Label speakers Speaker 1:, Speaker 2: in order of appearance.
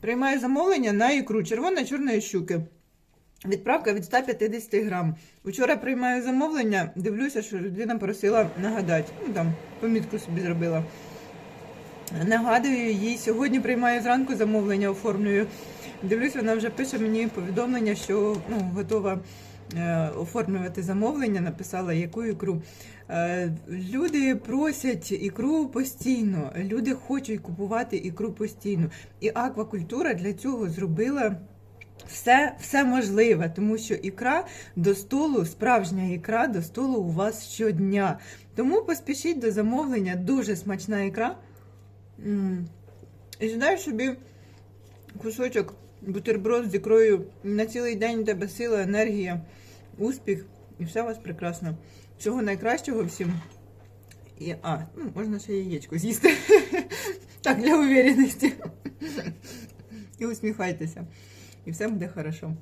Speaker 1: Приймаю замовлення на ікру червоно-чорної щуки. Відправка від 150 грам. Вчора приймаю замовлення, дивлюся, що людина просила нагадати. Ну там помітку собі зробила. Нагадую їй, сьогодні приймаю зранку замовлення, оформлюю. Дивлюсь, вона вже пише мені повідомлення, що ну, готова оформлювати замовлення, написала яку ікру. Е, люди просять ікру постійно, люди хочуть купувати ікру постійно. І аквакультура для цього зробила. Все, все можливе, тому що ікра до столу, справжня ікра до столу у вас щодня. Тому поспішіть до замовлення, дуже смачна ікра. І сідай собі кусочок бутерброд з ікрою. На цілий день у тебе сила, енергія, успіх, і все у вас прекрасно. Всього найкращого всім. І, а, ну, можна ще яєчко з'їсти. Так, для увереності. І усміхайтеся. І все буде хорошо.